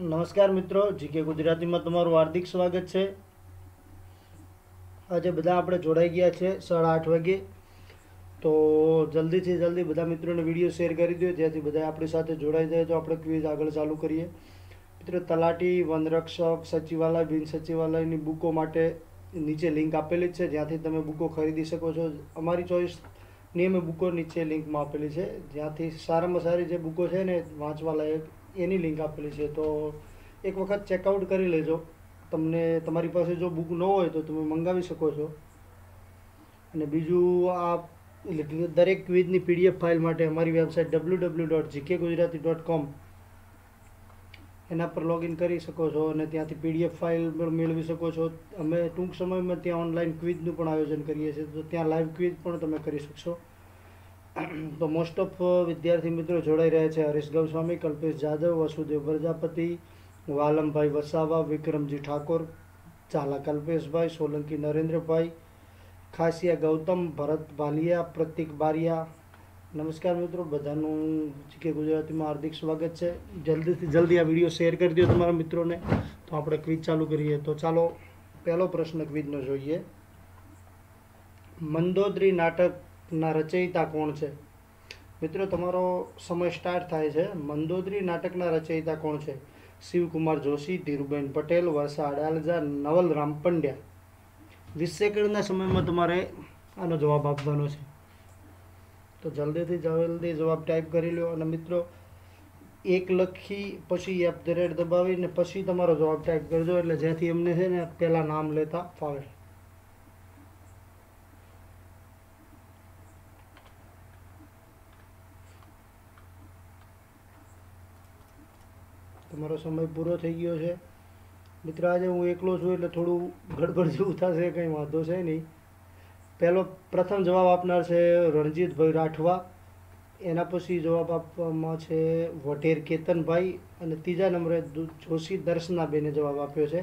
નમસ્કાર મિત્રો, જીકે ગુજરાતીમાં તમારું હાર્દિક સ્વાગત છે. આજે બધા આપણે જોડાઈ ગયા છે સાડા આઠ વાગે. તો જલ્દીથી જલ્દી બધા મિત્રોને વીડિયો શેર કરી દો, જેથી બધા આપણી સાથે જોડાઈ જાય તો આપણે ક્વિઝ આગળ ચાલુ કરીએ. મિત્રો, તલાટી વનરક્ષક સચિવાલય બિન સચિવાલયની બુકો માટે નીચે લિંક આપેલી જ છે. જ્યાંથી તમે બુકો ખરીદી શકો છો. અમારી ચોઈસની અમે બુકો નીચે લિંકમાં આપેલી છે. જ્યાંથી સારામાં સારી જે બુકો છે ને વાંચવા લાયક એની લિંક આપેલી છે, તો એક વખત ચેકઆઉટ કરી લેજો. તમને તમારી પાસે જો બુક ન હોય તો તમે મંગાવી શકો છો. અને બીજું આ દરેક ક્વિઝની પીડીએફ ફાઇલ માટે અમારી website W W dot GK Gujarati dot com એના પર લોગિન કરી શકો છો અને ત્યાંથી પીડીએફ ફાઇલ પણ મેળવી શકો છો. અમે ટૂંક સમયમાં ત્યાં ઓનલાઈન ક્વિઝનું પણ આયોજન કરીએ છીએ, તો ત્યાં લાઈવ ક્વિઝ પણ તમે કરી શકશો. તો મોસ્ટ ઓફ વિદ્યાર્થી મિત્રો જોડાઈ રહ્યા છે. હરીશ ગૌસ્વામી, કલ્પેશ જાદવ, વસુદેવ પ્રજાપતિ, વાલમભાઈ વસાવા, વિક્રમજી ઠાકોર, ઝાલા કલ્પેશભાઈ, સોલંકી નરેન્દ્રભાઈ, ખાસિયા ગૌતમ, ભરત ભાલિયા, પ્રતિક બારિયા. નમસ્કાર મિત્રો, બધાનું કે ગુજરાતીમાં હાર્દિક સ્વાગત છે. જલ્દીથી, જલ્દી આ વીડિયો શેર કરી દો તમારા મિત્રોને. તો આપણે ક્વિઝ ચાલુ કરીએ. તો ચાલો, પહેલો પ્રશ્ન ક્વિઝનો જોઈએ. મંદોદરી નાટકના રચયિતા કોણ છે? મિત્રો, તમારો સમય સ્ટાર્ટ થાય છે. મંદોદરી નાટકના રચયિતા કોણ છે? શિવકુમાર જોશી, ધીરુબેન પટેલ વર્ષા અડાલજા નવલરામ પંડ્યા વીસ સેકન્ડના સમયમાં તમારે આનો જવાબ આપવાનો છે. તો જલ્દીથી જલ્દી જવાબ ટાઈપ કરી લો અને મિત્રો, એક લખી પછી એપ ધ રેટ દબાવીને પછી તમારો જવાબ ટાઈપ કરજો એટલે જેથી એમને છે ને, પહેલાં નામ લેતા ફાવે. તમારો સમય પૂરો થઈ ગયો છે. મિત્ર, આજે હું એકલો છું એટલે થોડું ગડબડ જેવું થશે, કંઈ વાંધો છે નહીં. પહેલો પ્રથમ જવાબ આપનાર છે રણજીતભાઈ રાઠવા. એના પછી જવાબ આપવામાં છે વઢેર કેતનભાઈ અને ત્રીજા નંબરે જોશી દર્શનાબેને જવાબ આપ્યો છે.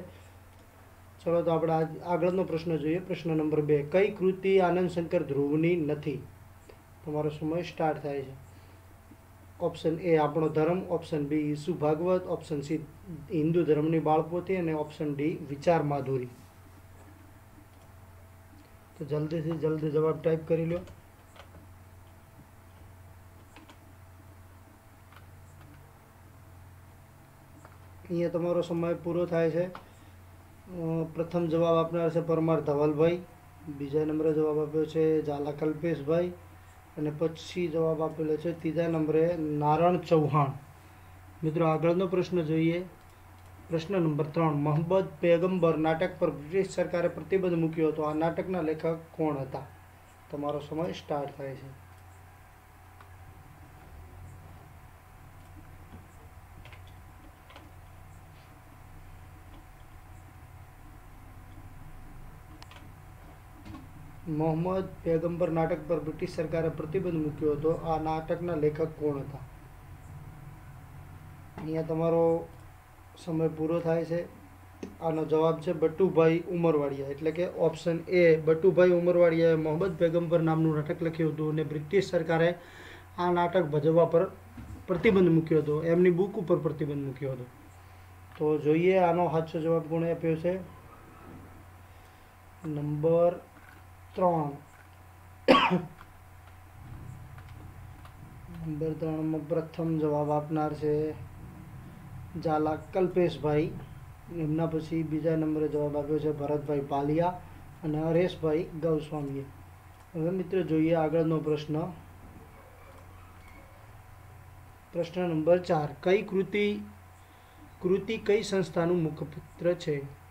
ચલો તો આપણે આજ, આગળનો પ્રશ્ન જોઈએ. પ્રશ્ન નંબર બે. કઈ કૃતિ આનંદ શંકર ધ્રુવની નથી? તમારો સમય સ્ટાર્ટ થાય છે. ઓપ્શન એ આપણો ધર્મ option B Isu Bhagavat option C Hindu ધર્મની બાળપોથી અને ઓપ્શન ડી વિચાર માધુરી. તો જલ્દીથી જલ્દી જવાબ ટાઈપ કરી લો અહીંયા તમારો સમય પૂરો થાય છે. પ્રથમ જવાબ આપનાર છે પરમાર ધવલભાઈ. બીજા નંબરે જવાબ આપ્યો છે ઝાલા કલ્પેશભાઈ. અને પછી જવાબ આપેલો છે ત્રીજા નંબરે નારણ ચૌહાણ. મિત્રો આગળનો પ્રશ્ન જોઈએ. પ્રશ્ન નંબર ત્રણ મોહમ્મદ પેગમ્બર નાટક પર બ્રિટિશ સરકારે પ્રતિબંધ મૂક્યો હતો. આ નાટકના લેખક કોણ હતા? તમારો સમય સ્ટાર્ટ થાય છે. મોહમ્મદ પેગમ્બર નાટક પર બ્રિટિશ સરકારે પ્રતિબંધ મૂક્યો હતો. આ નાટકના લેખક કોણ હતા? અહીંયા તમારો સમય પૂરો થાય છે. આનો જવાબ છે બટુભાઈ ઉમરવાડિયા. એટલે કે ઓપ્શન એ બટુભાઈ ઉમરવાડિયાએ મોહમ્મદ પેગમ્બર નામનું નાટક લખ્યું હતું અને બ્રિટિશ સરકારે આ નાટક ભજવવા પર પ્રતિબંધ મૂક્યો હતો. એમની બુક ઉપર પ્રતિબંધ મૂક્યો હતો. તો જોઈએ આનો સાચો જવાબ કોણે આપ્યો છે? નંબર ત્રણ. નંબર ત્રણમાં પ્રથમ જવાબ આપનાર છે ઝાલા કલ્પેશભાઈ. એમના પછી બીજા નંબરે જવાબ આપ્યો છે ભરતભાઈ પાલિયા અને હરેશભાઈ ગૌસ્વામીએ. હવે મિત્રો જોઈએ આગળનો પ્રશ્ન. પ્રશ્ન નંબર ચાર. કઈ કૃતિ કૃતિ કઈ સંસ્થાનું મુખપત્ર છે?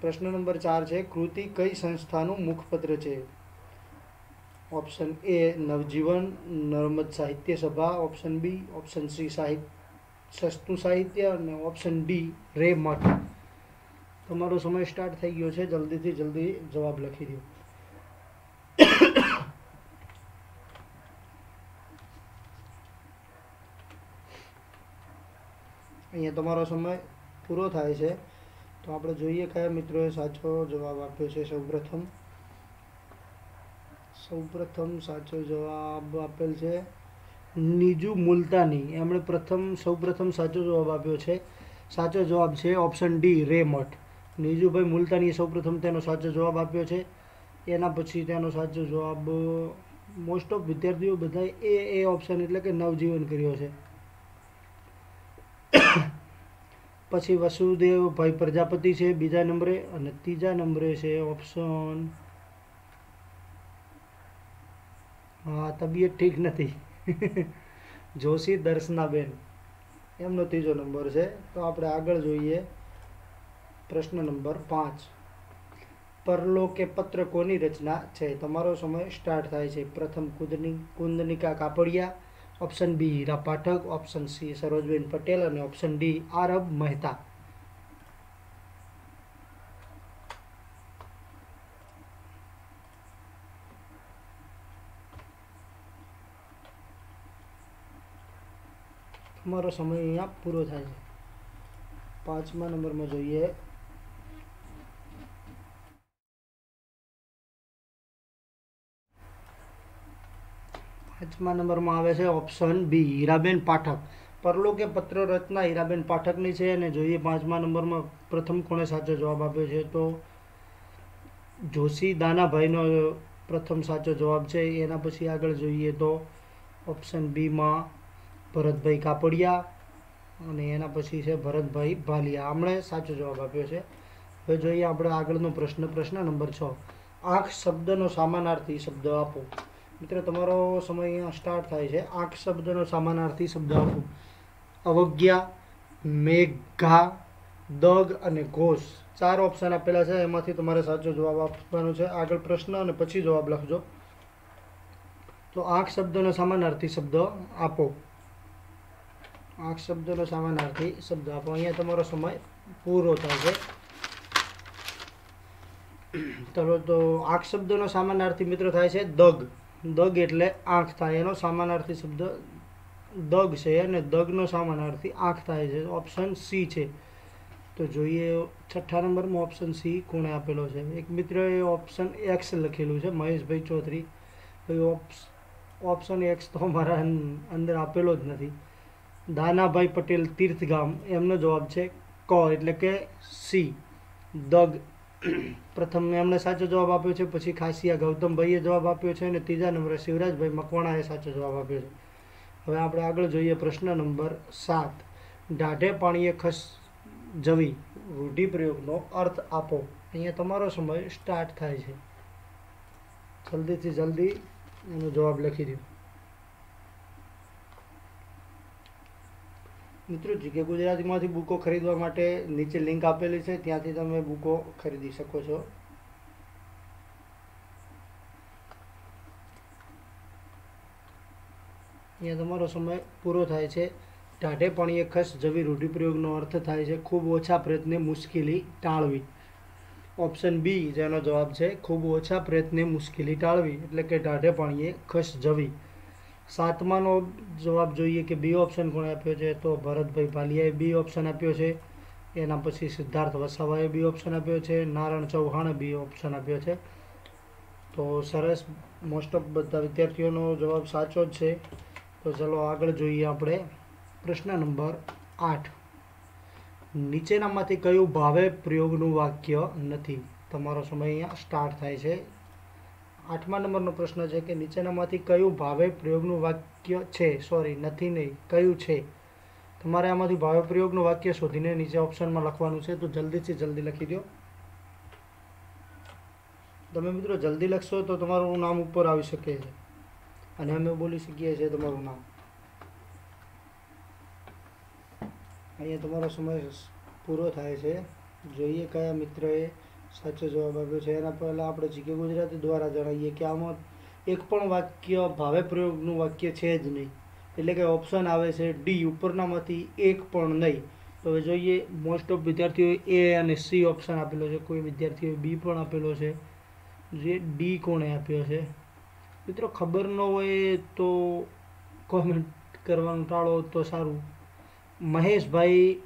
પ્રશ્ન નંબર ચાર છે, કૃતિ કઈ સંસ્થાનું મુખપત્ર છે? ઓપ્શન એ નવજીવન, નર્મદ સાહિત્ય સભા, ઓપ્શન બી ઓપ્શન સી સાહિત્ય, સસ્તું સાહિત્ય અને ઓપ્શન ડી રે મઠ તમારો સમય સ્ટાર્ટ થઈ ગયો છે, જલ્દીથી જલ્દી જવાબ લખી દો. અહીંયા તમારો સમય પૂરો થાય છે. તો આપણે જોઈએ કયા મિત્રોએ સાચો જવાબ આપ્યો છે. સૌપ્રથમ સૌપ્રથમ સાચો જવાબ આપેલ છે નીજુ મુલતાની. એમણે પ્રથમ, સૌપ્રથમ સાચો જવાબ આપ્યો છે. સાચો જવાબ છે ઓપ્શન ડી રેમઠ નીજુભાઈ મુલતાનીએ સૌપ્રથમ તેનો સાચો જવાબ આપ્યો છે. એના પછી તેનો સાચો જવાબ મોસ્ટ ઓફ વિદ્યાર્થીઓ બધાએ એ એ ઓપ્શન એટલે કે નવજીવન કર્યો છે. પછી વસુદેવભાઈ પ્રજાપતિ છે, બીજા નંબરે અને ત્રીજા નંબરે છે ઓપ્શન હા, તબિયત ઠીક નથી. જોશી દર્શનાબેન. એમનો ત્રીજો નંબર છે. તો આપણે આગળ જોઈએ. પ્રશ્ન નંબર પાંચ. પરલો કે પત્ર કોની રચના છે? તમારો સમય સ્ટાર્ટ થાય છે. પ્રથમ કુદની Kundanika Kapadia option B Hira Pathak option C Sarojben Patel અને ઓપ્શન ડી આરબ મહેતા તમારો સમય અહીંયા પૂરો થાય છે. પાંચમા નંબરમાં જોઈએ. પાંચમા નંબરમાં આવે છે ઓપ્શન બી, હીરાબેન પાઠક. પરલોકે પત્ર રચના હીરાબેન પાઠકની છે અને જોઈએ પાંચમા નંબરમાં પ્રથમ કોણે સાચો જવાબ આપ્યો છે તો જોશી દાનાભાઈનો પ્રથમ સાચો જવાબ છે. એના પછી આગળ જોઈએ તો ઓપ્શન બીમાં ભરતભાઈ કાપડિયા અને એના પછી છે ભરતભાઈ ભાલિયા. આમણે સાચો જવાબ આપ્યો છે. હવે જોઈએ આપણે આગળનો પ્રશ્ન પ્રશ્ન નંબર છ. આંખ શબ્દનો સામાનાર્થી શબ્દ આપો. મિત્રો, તમારો સમય અહીંયા સ્ટાર્ટ થાય છે. આંખ શબ્દનો સામાનાર્થી શબ્દ આપો અવજ્ઞા, મેઘા, દગ અને ઘોષ. ચાર ઓપ્શન આપેલા છે. એમાંથી તમારે સાચો જવાબ આપવાનો છે. આગળ પ્રશ્ન અને પછી જવાબ લખજો. તો આંખ શબ્દનો સામાનાર્થી શબ્દ આપો. આંખ શબ્દનો સામાનાર્થી શબ્દ આપો. અહીંયા તમારો સમય પૂરો છે ચલો તો આંખ શબ્દનો સામાનાર્થી મિત્ર થાય છે દગ. દગ એટલે આંખ થાય. એનો સામાનાર્થી શબ્દ દગ છે અને દગનો સામાનાર્થી આંખ થાય છે. ઓપ્શન સી છે. તો જોઈએ છઠ્ઠા નંબરમાં ઓપ્શન સી કોણે આપેલો છે. એક મિત્રએ ઓપ્શન એક્સ લખેલું છે, મહેશભાઈ ચૌધરી. ઓપ્શન એક્સ તો અમારા અંદર આપેલો જ નથી. દાનાભાઈ પટેલ તીર્થગામ. એમનો જવાબ છે ક, એટલે કે સી દગ. પ્રથમ એમણે સાચો જવાબ આપ્યો છે, પછી ખાસિયા ગૌતમભાઈએ જવાબ આપ્યો છે અને ત્રીજા નંબરે શિવરાજભાઈ મકવાણાએ સાચો જવાબ આપ્યો છે. હવે આપણે આગળ જોઈએ પ્રશ્ન નંબર સાત. ઢાઢે પાણીએ ખસ જવી રૂઢિપ્રયોગનો અર્થ આપો. અહીંયા તમારો સમય સ્ટાર્ટ થાય છે. જલ્દીથી જલ્દી એનો જવાબ લખી દો. મિત્રો જીકે ગુજરાતીમાંથી બુકો ખરીદવા માટે નીચે લિંક આપેલી છે, ત્યાંથી તમે બુકો ખરીદી શકો છો. અહીંયા તમારો સમય પૂરો થાય છે. ટાઢે પાણીએ ખસ જવી રૂઢિપ્રયોગનો અર્થ થાય છે, ખૂબ ઓછા પ્રયત્ને મુશ્કેલી ટાળવી. ઓપ્શન બી, જેનો જવાબ છે, ખૂબ ઓછા પ્રયત્ને મુશ્કેલી ટાળવી, એટલે કે ટાઢે પાણીએ ખસ જવી. સાતમાનો જવાબ જોઈએ કે બી ઓપ્શન કોણે આપ્યો છે, તો ભરતભાઈ ભાલિયાએ બી ઓપ્શન આપ્યો છે. એના પછી સિદ્ધાર્થ વસાવાએ બી ઓપ્શન આપ્યો છે, નારાયણ ચૌહાણે બી ઓપ્શન આપ્યો છે. તો સરસ મોસ્ટ ઓફ બધા વિદ્યાર્થીઓનો જવાબ સાચો જ છે. તો ચલો આગળ જોઈએ આપણે પ્રશ્ન નંબર આઠ. નીચેનામાંથી કયું ભાવે પ્રયોગનું વાક્ય નથી? તમારો સમય અહીંયા સ્ટાર્ટ થાય છે. આઠમા નંબરનો પ્રશ્ન છે કે નીચેનામાંથી કયું ભાવે પ્રયોગનું વાક્ય છે? સોરી નથી નહીં, કયું છે? તમારે આમાંથી ભાવે પ્રયોગનું વાક્ય શોધીને નીચે ઓપ્શનમાં લખવાનું છે, તો જલ્દીથી જલ્દી લખી દો. તમે મિત્રો જલ્દી લખશો તો તમારું નામ ઉપર આવી શકે છે. અને અમે બોલી શકીએ છીએ તમારું નામ. અહીંયા તમારો સમય પૂરો થાય છે. જોઈએ કયા મિત્રએ સાચો જવાબ આપ્યો છે. એના પહેલાં આપણે જીકે ગુજરાતી દ્વારા જણાવીએ કે આમાં એક પણ વાક્ય ભાવે પ્રયોગનું વાક્ય છે જ નહીં. એટલે કે ઓપ્શન આવે છે ડી ઉપરનામાંથી એક પણ નહીં. તો હવે જોઈએ મોસ્ટ ઓફ વિદ્યાર્થીઓએ એ અને સી ઓપ્શન આપેલો છે. કોઈ વિદ્યાર્થીઓએ બી પણ આપેલો છે. જે ડી કોણે આપ્યો છે? મિત્રો ખબર ન હોય તો કોમેન્ટ કરવાનું ટાળો તો સારું. મહેશભાઈ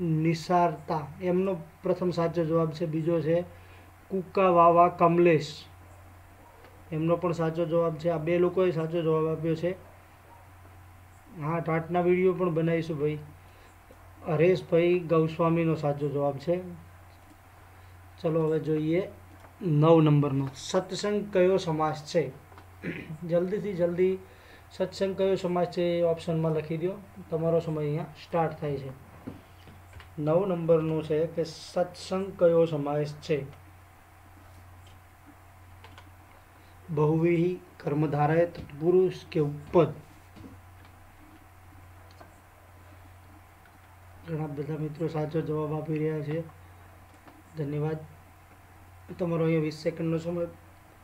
નિસારતા. એમનો પ્રથમ સાચો જવાબ છે, બીજો છે, કુકા વાવા કમલેશ. એમનો પણ સાચો જવાબ છે. આ બે લોકોએ સાચો જવાબ આપ્યો છે. હા, ટાટના વીડિયો પણ બનાવીશું ભાઈ. હરેશભાઈ ગૌસ્વામીનો સાચો જવાબ છે. ચલો, હવે જોઈએ નવ નંબરનો. સત્સંગ કયો સમાસ છે? જલ્દીથી જલ્દી સત્સંગ કયો સમાસ છે એ ઓપ્શનમાં લખી દો તમારો સમય અહીંયા સ્ટાર્ટ થાય છે. નવ નંબરનું છે કે સત્સંગ કયો સમાવેશ છે? બહુવિહી, કર્મધારય, તત્પુરુષ કે ઉપદ? ઘણા બધા મિત્રો સાચો જવાબ આપી રહ્યા છે. ધન્યવાદ. તમારો અહીંયા વીસ સેકન્ડનો સમય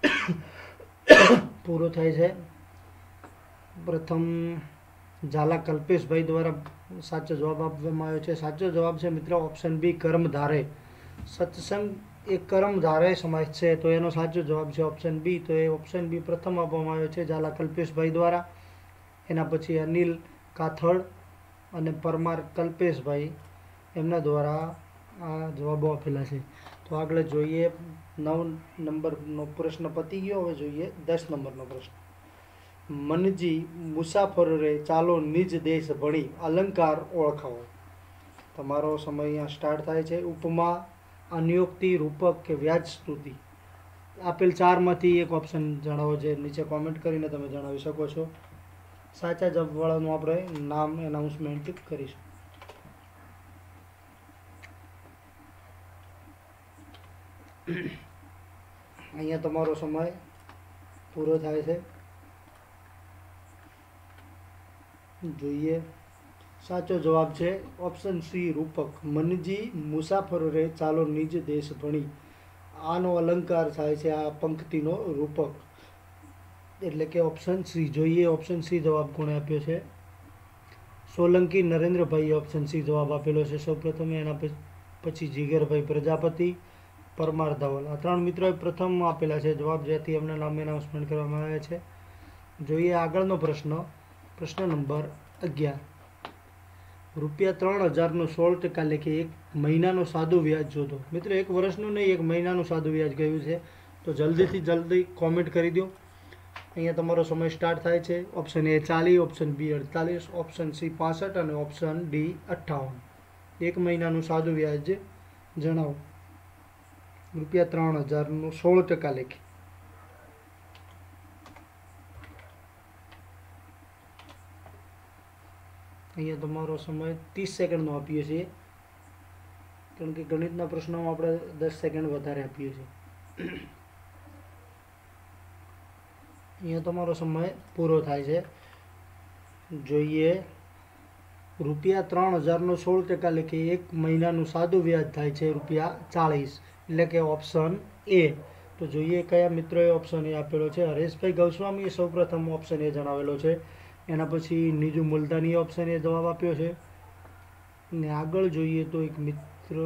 પૂરો થાય છે. પ્રથમ ઝાલા કલ્પેશભાઈ દ્વારા સાચો જવાબ આપવામાં આવ્યો છે. સાચો જવાબ છે, મિત્રો ઓપ્શન બી કર્મ ધારે. સત્સંગ એ કર્મધારે સમાજ છે, તો એનો સાચો જવાબ છે ઓપ્શન બી તો એ ઓપ્શન બી પ્રથમ આપવામાં આવ્યો છે ઝાલા કલ્પેશભાઈ દ્વારા. એના પછી અનિલ કાથડ અને પરમાર કલ્પેશભાઈ એમના દ્વારા આ જવાબો આપેલા છે. તો આગળ જોઈએ, નવ નંબરનો પ્રશ્ન પતી ગયો. હવે જોઈએ દસ નંબરનો પ્રશ્ન. મનજી મુસાફરોરે ચાલો નિજ દેશ ભણી અલંકાર ઓળખાવો. તમારો સમય અહીંયા સ્ટાર્ટ થાય છે. ઉપમા, અનિયોક્તિ, રૂપક કે વ્યાજ સ્તુતિ. આપેલ ચારમાંથી એક ઓપ્શન જણાવો જે નીચે કોમેન્ટ કરીને તમે જણાવી શકો છો. સાચા જવાબવાળાનું આપણે નામ એનાઉન્સમેન્ટ કરીશું. અહીંયા તમારો સમય પૂરો થાય છે. જોઈએ. સાચો જવાબ છે ઓપ્શન સી, રૂપક. મનજી મુસાફરો રે ચાલો નિજ દેશ ભણી. આનો અલંકાર થાય છે આ પંક્તિનો રૂપક. એટલે કે ઓપ્શન સી જોઈએ. ઓપ્શન સી જવાબ કોણે આપ્યો છે? સોલંકી નરેન્દ્રભાઈએ ઓપ્શન સી જવાબ આપેલો છે. સૌપ્રથમ એના પછી જીગરભાઈ પ્રજાપતિ, પરમાર ધવલ આ ત્રણ મિત્રોએ પ્રથમ આપેલા છે જવાબ, જેથી એમના નામ એનાઉન્સમેન્ટ કરવામાં આવ્યા છે. જોઈએ આગળનો પ્રશ્ન. પ્રશ્ન નંબર અગિયાર. રૂપિયા ત્રણ હજારનો સોળ ટકા લેખે એક મહિનાનો સાદું વ્યાજ શોધો. મિત્રો, એક વર્ષનું નહીં, એક મહિનાનું સાદું વ્યાજ ગયું છે. તો જલ્દીથી જલ્દી કોમેન્ટ કરી દો. અહીંયા તમારો સમય સ્ટાર્ટ થાય છે. ઓપ્શન એ ચાલીસ ઓપ્શન બી અડતાલીસ ઓપ્શન સી પાસઠ અને ઓપ્શન ડી અઠ્ઠાવન. એક મહિનાનું સાદું વ્યાજ જણાવો. રૂપિયા ત્રણ હજારનું સોળ ટકા લેખે. અહીંયા તમારો સમય ત્રીસ સેકન્ડનો આપીએ છીએ. કારણ કે ગણિતના પ્રશ્નોમાં આપણે દસ સેકન્ડ વધારે આપીએ છીએ. અહીંયા તમારો સમય પૂરો થાય છે. જોઈએ. રૂપિયા ત્રણ હજારનો સોળ ટકા લેખે એક મહિનાનું સાદું વ્યાજ થાય છે રૂપિયા ચાળીસ. એટલે કે ઓપ્શન એ. તો જોઈએ કયા મિત્રોએ ઓપ્શન એ આપેલો છે. હરેશભાઈ ગૌસ્વામીએ સૌપ્રથમ ઓપ્શન એ જણાવેલો છે. એના પછી નીજુ મુલતાની ઓપ્શન એ જવાબ આપ્યો છે. ને આગળ જોઈએ તો એક મિત્ર,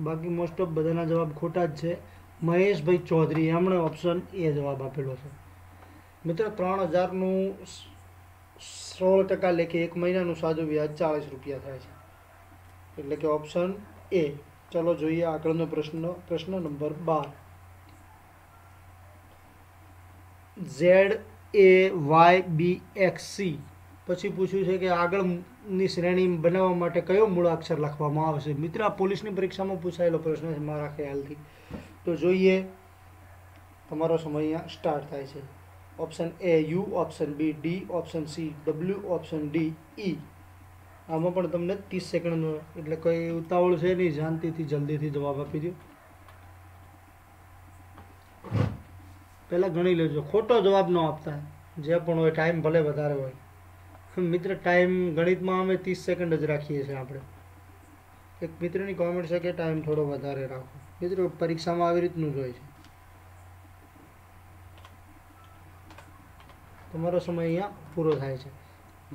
બાકી મોસ્ટ ઓફ બધાના જવાબ ખોટા જ છે. મહેશભાઈ ચૌધરી, એમણે ઓપ્શન એ જવાબ આપેલો છે. મિત્રો, ત્રણ હજારનું સોળ ટકા લેખે એક મહિનાનું સાદું વ્યાજ ચાળીસ રૂપિયા થાય છે. એટલે કે ઓપ્શન એ ચલો જોઈએ આગળનો પ્રશ્ન પ્રશ્ન number bar. Z A Y B X C પછી પૂછ્યું છે કે આગળની શ્રેણી બનાવવા માટે કયો મૂળાક્ષર લખવામાં આવશે? મિત્ર પોલીસની પરીક્ષામાં પૂછાયેલો પ્રશ્ન છે મારા ખ્યાલથી. તો જોઈએ, તમારો સમય અહીંયા સ્ટાર્ટ થાય છે. Option A U option B D option C W option D E આમાં પણ તમને ત્રીસ સેકન્ડનો, એટલે કોઈ ઉતાવળ છે નહીં? શાંતિથી જલ્દીથી જવાબ આપી દો પહેલાં ગણી લેજો. ખોટો જવાબ ન આપતા. જે પણ હોય ટાઈમ ભલે વધારે હોય. મિત્ર ટાઈમ ગણિતમાં અમે ત્રીસ સેકન્ડ જ રાખીએ છીએ આપણે. એક મિત્રની કોમેન્ટ છે કે ટાઈમ થોડો વધારે રાખો. મિત્રો, પરીક્ષામાં આવી રીતનું જ હોય છે. તમારો સમય અહીંયા પૂરો થાય છે.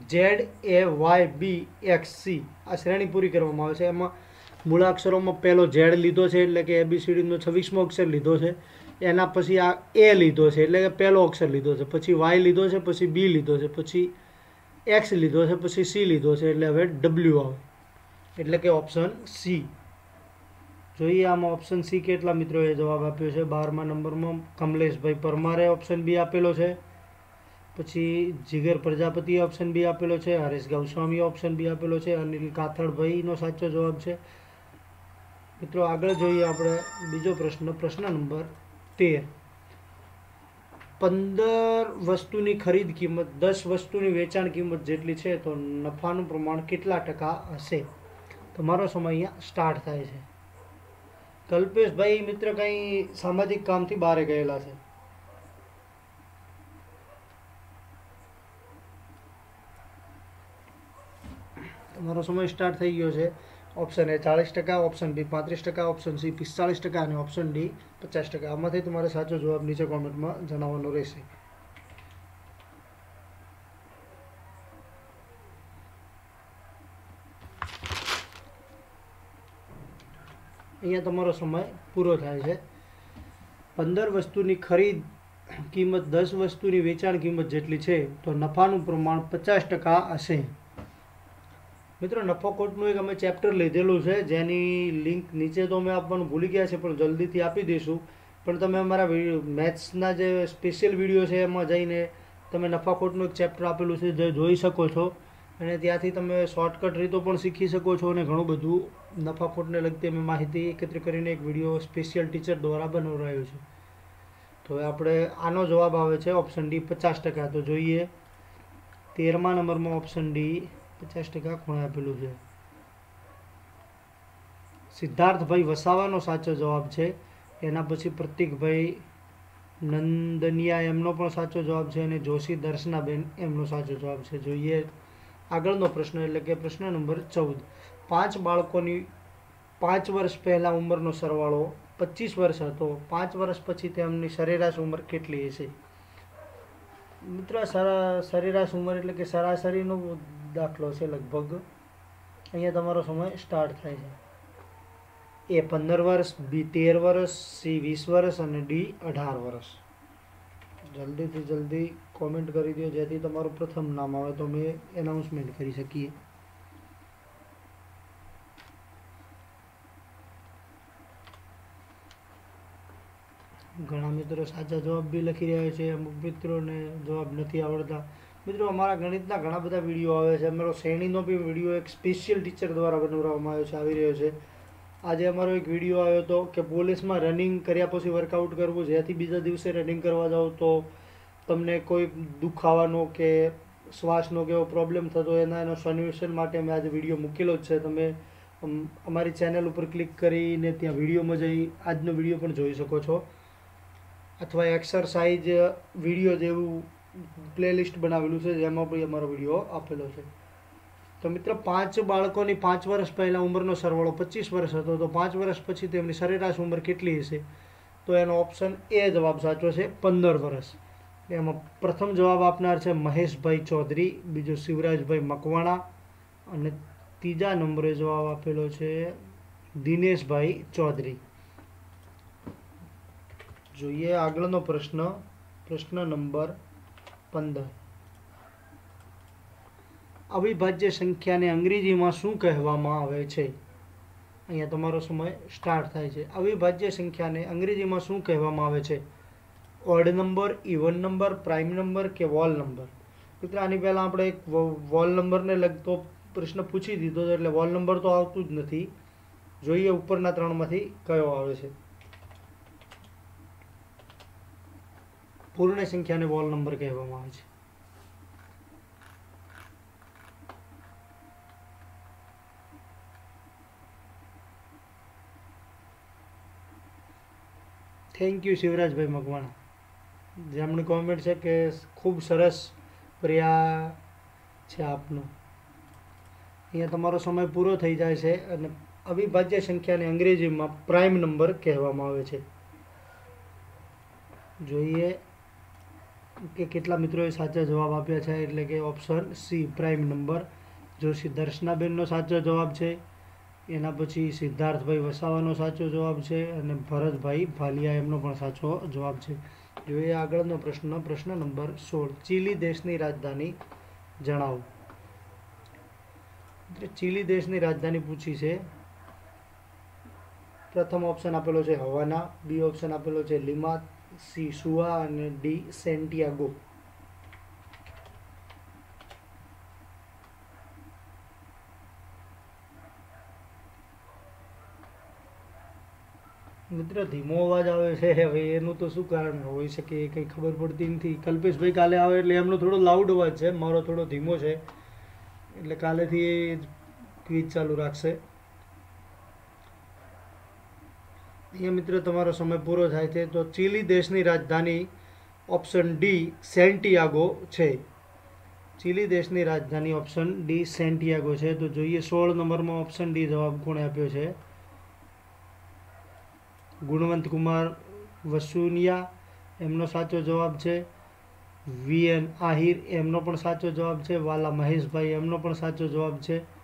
Z A Y B X C આ શ્રેણી પૂરી કરવામાં આવે છે. એમાં મૂળાક્ષરોમાં પહેલો ઝેડ લીધો છે, એટલે કે એબીસીડીનો છવ્વીસમો અક્ષર લીધો છે. એના પછી આ એ લીધો છે, એટલે કે પહેલો અક્ષર લીધો છે, પછી વાય લીધો છે, પછી બી લીધો છે, પછી એક્સ લીધો છે, પછી સી લીધો છે, એટલે હવે ડબલ્યુ આવે. એટલે કે ઓપ્શન સી જોઈએ આમાં ઓપ્શન સી કેટલા મિત્રોએ જવાબ આપ્યો છે. બારમા નંબરમાં કમલેશભાઈ પરમારે ઓપ્શન બી આપેલો છે. પછી જીગર પ્રજાપતિ ઓપ્શન બી આપેલો છે. હરેશ ગૌસ્વામીએ ઓપ્શન બી આપેલો છે. અનિલ કાથડભાઈનો સાચો જવાબ છે. મિત્રો આગળ જોઈએ આપણે બીજો પ્રશ્ન. પ્રશ્ન નંબર તેર. પંદર વસ્તુની ખરીદ કિંમત, દસ વસ્તુની વેચાણ કિંમત જેટલી છે, તો નફાનું પ્રમાણ કેટલા ટકા હશે? તમારો સમય અહીંયા સ્ટાર્ટ થાય છે. કલ્પેશભાઈ મિત્ર કંઈ સામાજિક કામથી બહાર ગયેલા છે? તમારો સમય સ્ટાર્ટ થઈ ગયો છે. ઓપ્શન એ ચાલીસ ટકા ઓપ્શન બી પાંત્રીસ ટકા ઓપ્શન સી પિસ્તાળીસ ટકા અને ઓપ્શન ડી પચાસ ટકા. આમાંથી તમારે સાચો જવાબ નીચે કોમેન્ટમાં જણાવવાનો રહેશે. અહીંયા તમારો સમય પૂરો થાય છે. પંદર વસ્તુની ખરીદ કિંમત દસ વસ્તુની વેચાણ કિંમત જેટલી છે, તો નફાનું પ્રમાણ પચાસ ટકા હશે. મિત્રો, નફાખોટનું એક અમે ચેપ્ટર લીધેલું છે, જેની લિંક નીચે તો અમે આપવાનું ભૂલી ગયા છે, પણ જલ્દીથી આપી દઈશું. પણ તમે અમારા મેથ્સના જે સ્પેશિયલ વીડિયો છે, એમાં જઈને તમે નફાખોટનું એક ચેપ્ટર આપેલું છે, જે જોઈ શકો છો. અને ત્યાંથી તમે શોર્ટકટ રીતો પણ શીખી શકો છો અને ઘણું બધું નફાખોટને લગતી અમે માહિતી એકત્ર કરીને એક વીડિયો સ્પેશિયલ ટીચર દ્વારા બનાવડાયો છે. તો આપણે આનો જવાબ આવે છે ઓપ્શન ડી પચાસ ટકા. તો જોઈએ, તેરમા નંબરમાં ઓપ્શન ડી પચાસ ટકા ખૂણે આપેલું છે. સિદ્ધાર્થભાઈ વસાવાનો સાચો જવાબ છે. એના પછી પ્રતિકભાઈ નંદનિયા એમનો પણ સાચો જવાબ છે અને જોશી દર્શનાબેન એમનો સાચો જવાબ છે. જોઈએ આગળનો પ્રશ્ન એટલે કે પ્રશ્ન નંબર ચૌદ. પાંચ બાળકોની પાંચ વર્ષ પહેલાં ઉંમરનો સરવાળો પચીસ વર્ષ હતો. પાંચ વર્ષ પછી તેમની સરેરાશ ઉંમર કેટલી હશે? મિત્ર સરેરાશ ઉંમર એટલે કે સરાસરીનો દાખલો છે લગભગ. અહીંયા તમારો સમય સ્ટાર્ટ થાય છે. એ પંદર વર્ષ બી તેર વર્ષ સી વીસ વર્ષ અને ડી અઢાર વર્ષ. જલ્દીથી જલ્દી કોમેન્ટ કરી દો, જેથી તમારું પ્રથમ નામ આવે તો મેં એનાઉન્સમેન્ટ કરી શકીએ. ઘણા મિત્રો સાચા જવાબ બી લખી રહ્યા છે, અમુક મિત્રોને જવાબ નથી આવડતા. મિત્રો, અમારા ગણિતના ઘણા બધા વીડિયો આવે છે. અમારો શ્રેણીનો બી વીડિયો એક સ્પેશિયલ ટીચર દ્વારા બનાવવામાં આવ્યો છે, આવી રહ્યો છે. આજે અમારો એક વીડિયો આવ્યો હતો કે પોલીસમાં રનિંગ કર્યા પછી વર્કઆઉટ કરવું, જેથી બીજા દિવસે રનિંગ કરવા જાઓ તો તમને કોઈ દુખાવાનો કે શ્વાસનો કેવો પ્રોબ્લેમ થતો, એના એનો સોલ્યુશન માટે મેં આજે વીડિયો મૂકેલો જ છે. તમે અમારી ચેનલ ઉપર ક્લિક કરીને ત્યાં વિડીયોમાં જઈ આજનો વીડિયો પણ જોઈ શકો છો. અથવા એક્સરસાઇઝ વીડિયો જેવું પ્લેલિસ્ટ બનાવેલું છે, જેમાં પણ અમારો વીડિયો આપેલો છે. તો મિત્ર, પાંચ બાળકોની પાંચ વર્ષ પહેલાં ઉંમરનો સરવાળો પચીસ વર્ષ હતો, તો પાંચ વર્ષ પછી તેમની સરેરાશ ઉંમર કેટલી હશે? તો એનો ઓપ્શન એ જવાબ સાચો છે, પંદર વર્ષ. એમાં પ્રથમ જવાબ આપનાર છે, મહેશભાઈ ચૌધરી, બીજો શિવરાજભાઈ મકવાણા, અને ત્રીજા નંબરે જવાબ આપેલો છે, દિનેશભાઈ ચૌધરી. જોઈએ આગળનો પ્રશ્ન પ્રશ્ન નંબર પંદર. અવિભાજ્ય સંખ્યાને અંગ્રેજીમાં શું કહેવામાં આવે છે? અહીંયા તમારો સમય સ્ટાર્ટ થાય છે. અવિભાજ્ય સંખ્યાને અંગ્રેજીમાં શું કહેવામાં આવે છે? Odd number even number prime number કે વોલ નંબર મિત્રો, આની પહેલાં આપણે એક વોલ નંબરને લગતો પ્રશ્ન પૂછી દીધો એટલે વોલ નંબર તો આવતું જ નથી. જોઈએ ઉપરના ત્રણમાંથી કયો આવે છે. પૂર્ણ સંખ્યાને વોલ નંબર કહેવામાં આવે છે. Thank you Shivrajbhai Makwana. જેમણે કોમેન્ટ છે કે ખૂબ સરસ પ્રિયા છે આપનો. અહીંયા તમારો સમય પૂરો થઈ જાય છે અને અવિભાજ્ય સંખ્યાને અંગ્રેજીમાં પ્રાઇમ નંબર કહેવામાં આવે છે. જોઈએ. કે કેટલા મિત્રોએ સાચા જવાબ આપ્યા છે, એટલે કે option C prime number Joshi દર્શનાબેનનો સાચો જવાબ છે, એના પછી સિદ્ધાર્થભાઈ વસાવાનો સાચો જવાબ છે, અને ભરતભાઈ ભાલિયા એમનો પણ સાચો જવાબ છે. જોઈએ આગળનો પ્રશ્ન પ્રશ્ન નંબર સોળ. ચીલી દેશની રાજધાની જણાવો. ચીલી દેશની રાજધાની પૂછી છે. પ્રથમ ઓપ્શન આપેલો છે હવાના બી ઓપ્શન આપેલો છે લીમા સિસુઆ અને ડી સેન્ટિયાગો મિત્રો, ધીમો અવાજ આવે છે. હવે એનું તો શું કારણ હોઈ શકે એ કંઈ ખબર પડતી નથી. કલ્પેશભાઈ કાલે આવે એટલે એમનો થોડો લાઉડ અવાજ છે. મારો થોડો ધીમો છે. એટલે કાલેથી એ ક્વિઝ ચાલુ રાખશે. અહીંયા મિત્ર તમારો સમય પૂરો થાય છે. તો ચીલી દેશની રાજધાની ઓપ્શન ડી સેન્ટિયાગો છે. ચીલી દેશની રાજધાની ઓપ્શન ડી સેન્ટિયાગો છે. તો જોઈએ સોળ નંબરમાં ઓપ્શન ડી જવાબ કોણે આપ્યો છે? ગુણવંત કુમાર વસુનિયા, એમનો સાચો જવાબ છે. વી એન આહિર, એમનો પણ સાચો જવાબ છે. વાલા મહેશભાઈ, એમનો પણ સાચો જવાબ છે.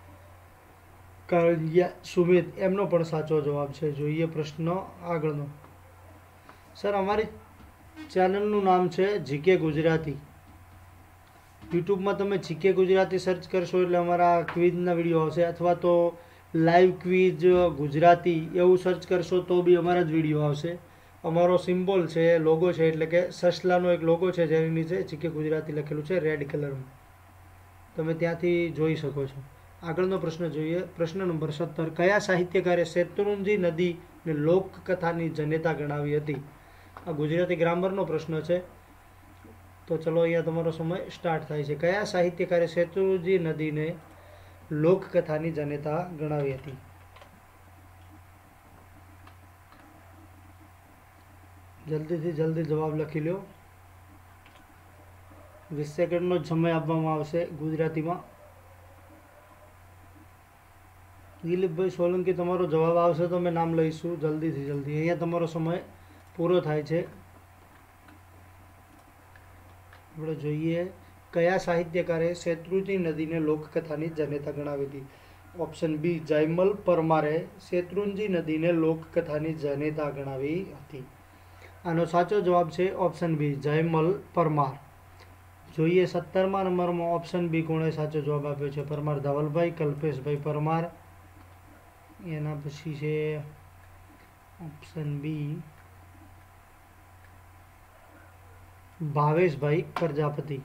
કરંજિયા સુમિત, એમનો પણ સાચો જવાબ છે. જોઈએ પ્રશ્ન આગળનો. સર, અમારી ચેનલનું નામ છે જીકે ગુજરાતી. યુટ્યુબમાં તમે જીકે ગુજરાતી સર્ચ કરશો એટલે અમારા ક્વિઝના વીડિયો આવશે. અથવા તો લાઈવ ક્વિઝ, ગુજરાતી એવું સર્ચ કરશો તો બી અમારા જ વીડિયો આવશે. અમારો સિમ્બોલ છે, લોગો છે, એટલે કે સસલાનો એક લોગો છે, જેની નીચે જીકે ગુજરાતી લખેલું છે, રેડ કલરમાં તમે ત્યાંથી જોઈ શકો છો. આગળનો પ્રશ્ન જોઈએ. પ્રશ્ન નંબર સત્તર, કયા સાહિત્યકારે શેત્રુંજી નદીને લોકકથાની જનેતા ગણાવી હતી? આ ગુજરાતી ગ્રામરનો પ્રશ્ન છે. તો ચલો અહીંયા તમારો સમય સ્ટાર્ટ થાય છે. કયા સાહિત્યકારે શેત્રુંજી નદીને લોકકથાની જનેતા ગણાવી હતી? જલ્દીથી જલ્દી જવાબ લખી લો વીસ સેકન્ડનો જ સમય આપવામાં આવશે ગુજરાતીમાં. દિલીપભાઈ સોલંકી, તમારો જવાબ આવશે તો અમે નામ લઈશું જલ્દીથી જલ્દી. અહીંયા તમારો સમય પૂરો થાય છે. આપણે જોઈએ કયા સાહિત્યકારે શેત્રુંજી નદીને લોકકથાની જનેતા ગણાવી હતી? ઓપ્શન બી, જયમલ પરમારે શેત્રુંજી નદીને લોકકથાની જનેતા ગણાવી હતી. આનો સાચો જવાબ છે ઓપ્શન બી, જયમલ પરમાર. જોઈએ સત્તરમા નંબરમાં ઓપ્શન બી કોણે સાચો જવાબ આપ્યો છે? પરમાર ધવલભાઈ, કલ્પેશભાઈ પરમાર એના પછી છે ઓપ્શન બી ભાવેશભાઈ પ્રજાપતિ.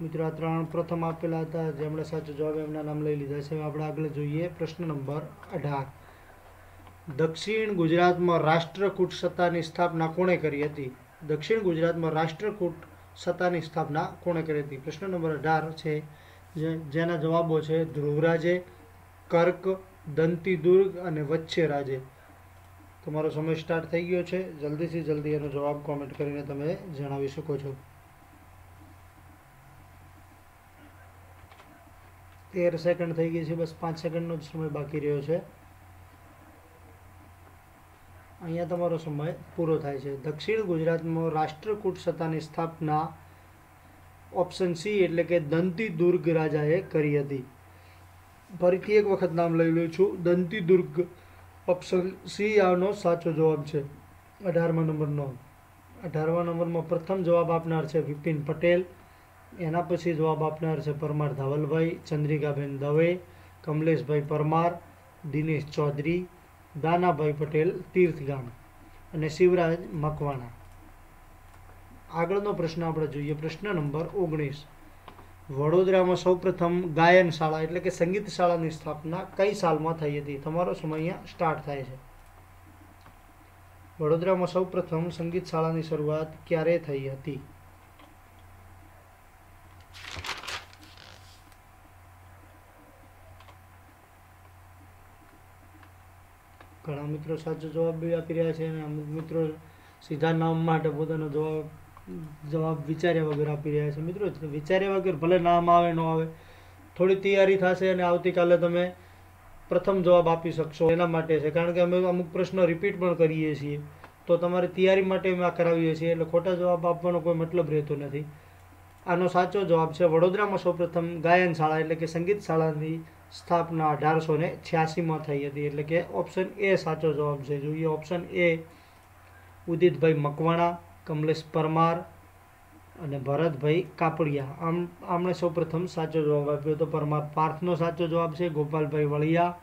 મિત્રો, આ ત્રણ પ્રથમ આપેલા હતા. જેમણે સાચો જવાબ એમના નામ લઈ લીધા છે. આપણે આગળ જોઈએ પ્રશ્ન નંબર અઢાર. દક્ષિણ ગુજરાતમાં રાષ્ટ્રકૂટ સત્તાની સ્થાપના કોણે કરી હતી? દક્ષિણ ગુજરાતમાં રાષ્ટ્રકૂટ સત્તાની સ્થાપના કોણે કરી હતી? પ્રશ્ન નંબર અઢાર છે. જેના જવાબો છે ધ્રુવરાજે, કર્ક દંતીદુર્ગ અને વચ્ચે રાજે. તમારો સમય સ્ટાર્ટ થઈ ગયો છે. જલ્દીથી જલ્દી એનો જવાબ કોમેન્ટ કરીને તમે જણાવી શકો છો. તેર સેકન્ડ થઈ ગઈ છે. બસ પાંચ સેકન્ડનો જ સમય બાકી રહ્યો છે. અહીંયા તમારો સમય પૂરો થાય છે. દક્ષિણ ગુજરાતમાં રાષ્ટ્રકૂટ સત્તાની સ્થાપના ઓપ્શન સી એટલે કે દંતી દુર્ગ રાજાએ કરી હતી. ફરીથી એક વખત નામ લઈ લઉં છું. દંતી દુર્ગ ઓપ્શન સી આનો સાચો જવાબ છે. અઢારમા નંબરનો. અઢારમા નંબરમાં પ્રથમ જવાબ આપનાર છે વિપિન પટેલ. એના પછી જવાબ આપનાર છે પરમાર ધાવલભાઈ, ચંદ્રિકાબેન દવે, કમલેશભાઈ પરમાર, દિનેશ ચૌધરી, દાનાભાઈ પટેલ, તીર્થગામ અને શિવરાજ મકવાણા. આગળનો પ્રશ્ન આપણે જોઈએ. પ્રશ્ન નંબર ઓગણીસ. વડોદરામાં સૌપ્રથમ ગાયન શાળા એટલે કે સંગીત શાળાની સ્થાપના કઈ સાલમાં થઈ હતી? તમારો સમય અહીંયા સ્ટાર્ટ થાય છે. વડોદરામાં સૌપ્રથમ સંગીત શાળાની શરૂઆત ક્યારે થઈ હતી? ઘણા મિત્રો સાચો જવાબ બી આપી રહ્યા છે અને અમુક મિત્રો સીધા નામ માટે પોતાનો જવાબ જવાબ વિચાર્યા વગર આપી રહ્યા છે. મિત્રો, વિચાર્યા વગર ભલે નામ આવે, ન આવે, થોડી તૈયારી થશે અને આવતીકાલે તમે પ્રથમ જવાબ આપી શકશો એના માટે છે. કારણ કે અમે અમુક પ્રશ્નો રિપીટ પણ કરીએ છીએ. તો તમારી તૈયારી માટે અમે આ કરાવીએ છીએ. એટલે ખોટા જવાબ આપવાનો કોઈ મતલબ રહેતો નથી. આનો સાચો જવાબ છે વડોદરામાં સૌપ્રથમ ગાયન શાળા એટલે કે સંગીત શાળાની સ્થાપના અઢારસો ને છ્યાસીમાં થઈ હતી. એટલે કે ઓપ્શન એ સાચો જવાબ છે. જોઈએ ઓપ્શન એ ઉદિતભાઈ મકવાણા કમલેશ પરમાર અને ભરતભાઈ કાપડિયા. આમ, આમણે સૌપ્રથમ સાચો જવાબ આપ્યો હતો પરમાર પાર્થનો સાચો જવાબ છે, ગોપાલભાઈ વળિયા.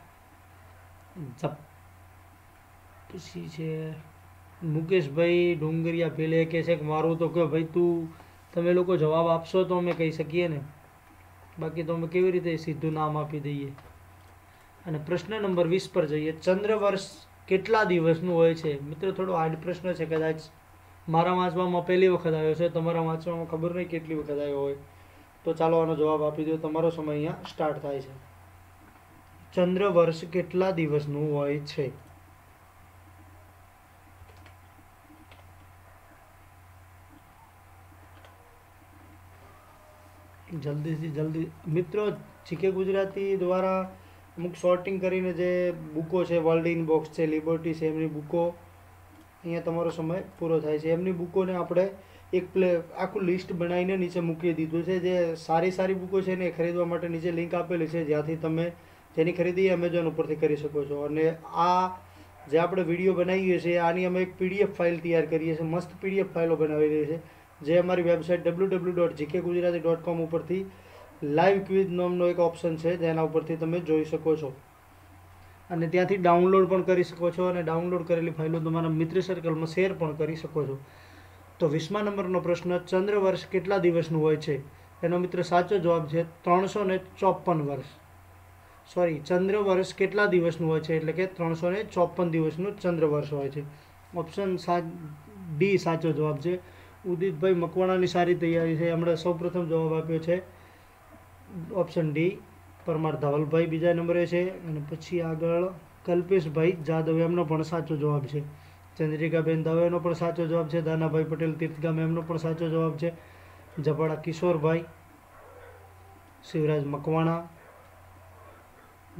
પછી છે, મુકેશભાઈ ડુંગરિયા પેલે કહે છે કે મારું તો કે ભાઈ તું, તમે લોકો જવાબ આપશો તો અમે કહી શકીએ ને. બાકી તો અમે કેવી રીતે સીધું નામ આપી દઈએ? અને પ્રશ્ન નંબર વીસ પર જઈએ. ચંદ્ર વર્ષ કેટલા દિવસનું હોય છે? મિત્રો, થોડો હાર્ડ પ્રશ્ન છે કદાચ. મારા વાંચવામાં પહેલી વખત આવ્યો છે. તમારા વાંચવામાં ખબર નહીં કેટલી વખત આવ્યો હોય. તો ચાલો આનો જવાબ આપી દો તમારો સમય અહીંયા સ્ટાર્ટ થાય છે. ચંદ્ર વર્ષ કેટલા દિવસનું હોય છે? જલ્દીથી જલ્દી. મિત્રો, જીકે ગુજરાતી દ્વારા અમુક શોર્ટિંગ કરીને જે બુકો છે વર્લ્ડ ઇન બોક્સ છે લિબર્ટી છે, એમની બુકો અહીંયા તમારો સમય પૂરો થાય છે. એમની બુકોને આપણે એક પ્લે, આખું લિસ્ટ બનાવીને નીચે મૂકી દીધું છે. જે સારી સારી બુકો છે ને ખરીદવા માટે નીચે લિંક આપેલી છે. જ્યાંથી તમે જેની ખરીદી એમેઝોન ઉપરથી કરી શકો છો. અને આ જે આપણે વીડિયો બનાવીએ છીએ, આની અમે એક પીડીએફ ફાઇલ તૈયાર કરીએ છીએ. મસ્ત પીડીએફ ફાઇલો બનાવેલી છે. જે અમારી website W W dot GK Gujarati dot com ઉપરથી લાઈવ ક્વિઝ નામનો એક ઓપ્શન છે. જેના ઉપરથી તમે જોઈ શકો છો. અને ત્યાંથી ડાઉનલોડ પણ કરી શકો છો અને ડાઉનલોડ કરેલી ફાઇલો તમારા મિત્ર સર્કલમાં શેર પણ કરી શકો છો. તો વીસમા નંબરનો પ્રશ્ન, ચંદ્ર વર્ષ કેટલા દિવસનું હોય છે? એનો મિત્ર સાચો જવાબ છે ત્રણસો ને ચોપન વર્ષ. સોરી ચંદ્ર વર્ષ કેટલા દિવસનું હોય છે? એટલે કે ત્રણસો ને ચોપન દિવસનું ચંદ્ર વર્ષ હોય છે. ઓપ્શન સા ડી સાચો જવાબ છે. ઉદિતભાઈ મકવાણાની સારી તૈયારી છે. હમણાં સૌપ્રથમ જવાબ આપ્યો છે. ઓપ્શન ડી પરમાર ધવલભાઈ બીજા નંબરે છે અને પછી આગળ કલ્પેશભાઈ જાદવ, એમનો પણ સાચો જવાબ છે. ચંદ્રિકાબેન દવેનો પણ સાચો જવાબ છે. દાનાભાઈ પટેલ તીર્થગામ, એમનો પણ સાચો જવાબ છે. જપાડા કિશોરભાઈ, શિવરાજ મકવાણા,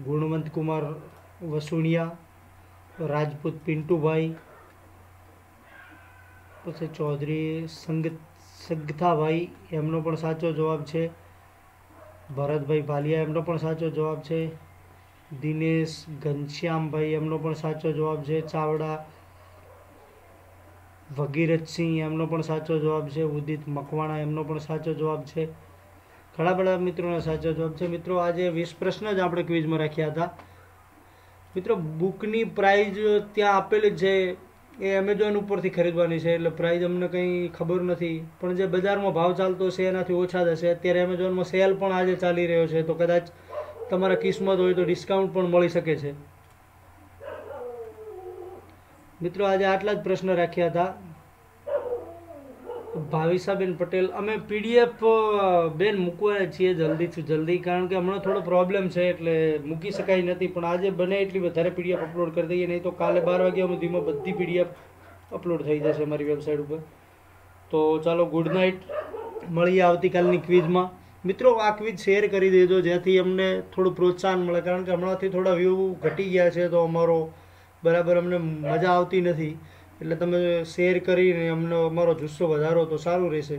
ગુણવંત કુમાર વસુણિયા, રાજપૂત પિન્ટુભાઈ, પછી ચૌધરી સંગ સગથાભાઈ, એમનો પણ સાચો જવાબ છે. ભરતભાઈ ભાલિયા, એમનો પણ સાચો જવાબ છે. દિનેશ ઘનશ્યામભાઈ, એમનો પણ સાચો જવાબ છે. ચાવડા ભગીરથસિંહ, એમનો પણ સાચો જવાબ છે. ઉદિત મકવાણા, એમનો પણ સાચો જવાબ છે. ઘણા બધા મિત્રોનો સાચો જવાબ છે. મિત્રો, આજે વીસ પ્રશ્ન જ આપણે ક્વિઝમાં રાખ્યા હતા. મિત્રો, બુકની પ્રાઇઝ ત્યાં આપેલી છે. એ એમેઝોન ઉપરથી ખરીદવાની છે, એટલે પ્રાઇઝ અમને કંઈ ખબર નથી. પણ જે બજારમાં ભાવ ચાલતો છે, એનાથી ઓછા થશે અત્યારે એમેઝોનમાં સેલ પણ આજે ચાલી રહ્યો છે, તો કદાચ તમારા કિસ્મત હોય તો ડિસ્કાઉન્ટ પણ મળી શકે છે. મિત્રો, આજે આટલા જ પ્રશ્ન રાખ્યા હતા. ભાવિસાબેન પટેલ. અમે પીડીએફ બેન મૂકવા છીએ જલ્દીથી જલ્દી, કારણ કે હમણાં થોડો પ્રોબ્લેમ છે એટલે મૂકી શકાય નથી. પણ આજે બને એટલી વધારે પીડીએફ અપલોડ કરી દઈએ, નહીં તો કાલે બાર વાગ્યા સુધીમાં બધી પીડીએફ અપલોડ થઈ જશે અમારી વેબસાઇટ ઉપર. તો ચાલો ગુડ નાઇટ મળીએ આવતીકાલની ક્વિઝમાં મિત્રો, આ ક્વિઝ શેર કરી દેજો, જેથી અમને થોડું પ્રોત્સાહન મળે. કારણ કે હમણાંથી થોડા વ્યૂ ઘટી ગયા છે, તો અમારો બરાબર અમને મજા આવતી નથી. એટલે તમે શેર કરીને અમને અમારો જુસ્સો વધારો તો સારું રહેશે.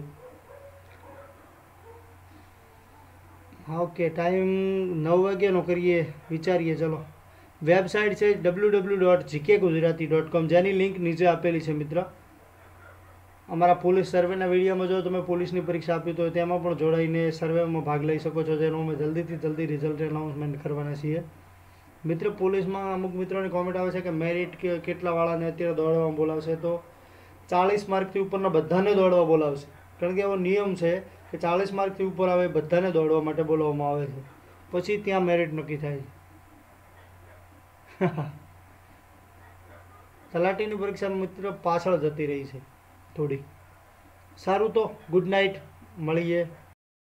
હા ઓકે, ટાઈમ નવ વાગ્યાનો કરીએ, વિચારીએ ચલો. વેબસાઇટ છે W W dot GK Gujarati dot com જેની લિંક નીચે આપેલી છે મિત્ર. અમારા પોલીસ સર્વેના વિડીયોમાં જો તમે પોલીસની પરીક્ષા આપી તો તેમાં પણ જોડાઈને સર્વેમાં ભાગ લઈ શકો છો, જેનું અમે જલ્દીથી જલ્દી રિઝલ્ટ એનાઉન્સમેન્ટ કરવાના છીએ. મિત્ર પોલીસમાં અમુક મિત્રોની કોમેન્ટ આવે છે કે મેરિટ કે કેટલા વાળાને અત્યારે દોડવામાં બોલાવશે તો ચાલીસ માર્કથી ઉપરના બધાને દોડવા બોલાવશે. કારણ કે એવો નિયમ છે કે ચાલીસ માર્કથી ઉપર આવે બધાને દોડવા માટે બોલાવવામાં આવે છે. પછી ત્યાં મેરિટ નક્કી થાય છે. તલાટીની પરીક્ષા મિત્ર પાછળ જતી રહી છે થોડી. સારું તો ગુડ નાઇટ મળીએ.